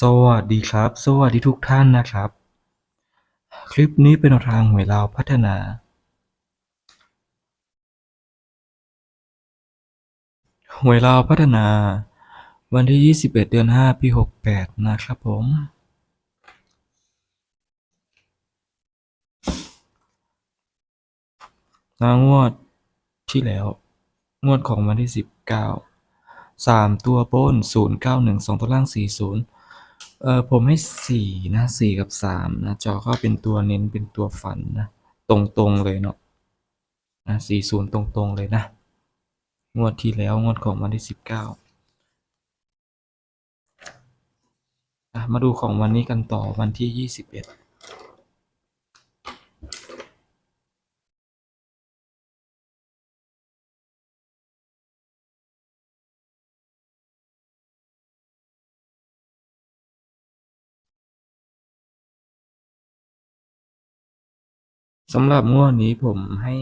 สวัสดีครับ สวัสดีทุกท่านนะครับ คลิปนี้เป็นทางหวยลาวพัฒนา หวยลาวพัฒนา วันที่ 21 เดือน 5 ปี 68 นะครับผม นางวดที่แล้ว งวดของวันที่ 19 3 ตัวบน091 2 ตัวล่าง 40 เออผมให้สี่นะสี่กับสามนะ จอก็เป็นตัวเน้นเป็นตัวฝันนะ ตรงๆเลยเนาะนะสี่ศูนย์ตรงๆเลยนะ งวดที่แล้วงวดของวันที่สิบเก้ามาดูของวันนี้กันต่อวันที่ยี่สิบเอ็ด สำหรับงวดนี้ผมให้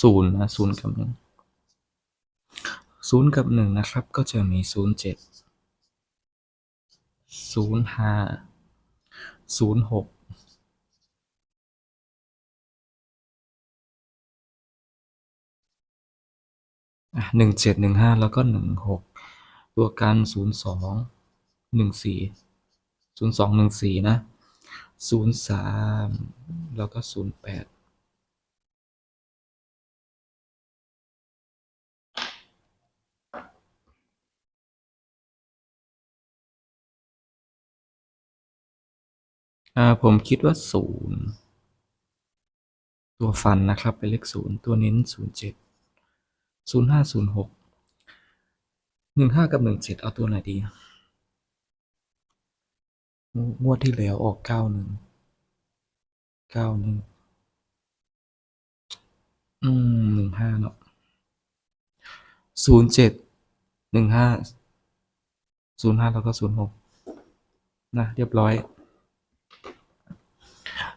ศูนย์นะศูนย์กับหนึ่งศูนย์กับหนึ่งนะครับ ก็จะมีศูนย์เจ็ดศูนย์ห้าศูนย์หกหนึ่งเจ็ดหนึ่งห้าแล้วก็หนึ่งหกตัวกันศูนย์สองหนึ่งสี่ศูนย์สองหนึ่งสี่นะ ศูนย์สามแล้วก็ศูนย์แปดอ่าผมคิดว่าศูนย์ตัวฟันนะครับ เป็นเลขศูนย์ตัวเน้นศูนย์เจ็ดศูนย์ห้าศูนย์หกหนึ่งห้ากับหนึ่งเจ็ดเอาตัวไหนดี งวงวดที่แล้วออกเก้าหนึ่งเก้าหนึ่งอืมหนึ่งห้าเนาะศูนย์เจ็ดหนึ่งห้าศูนย์ห้าแล้วก็ศูนย์หกนะเรียบร้อย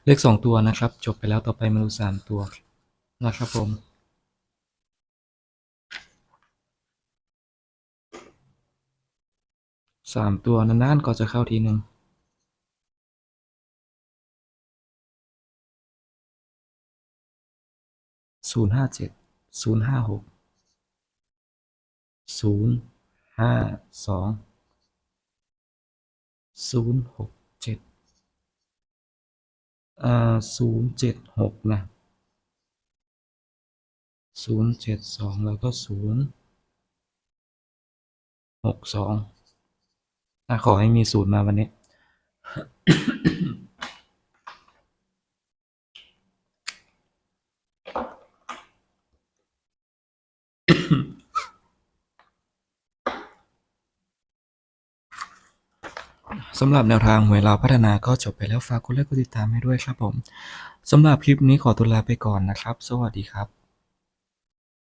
เลขสองตัวนะครับ จบไปแล้วต่อไปมาดูสามตัวนะครับผมสามตัวนานๆก็จะเข้าทีหนึ่ง ศูนย์ห้าเจ็ดศูนย์ห้าหกศูนย์ห้าสองศูนย์หกเจ็ดอ่าศูนย์เจ็ดหกนะศูนย์เจ็ดสองแล้วก็ศูนย์หกสองขอให้มีศูนย์มาวันนี้ สำหรับแนวทางหวยเราพัฒนาก็จบไปแล้วฝากกดไลค์กดติดตามให้ด้วยครับผมสำหรับคลิปนี้ขอตัวลาไปก่อนนะครับ สวัสดีครับ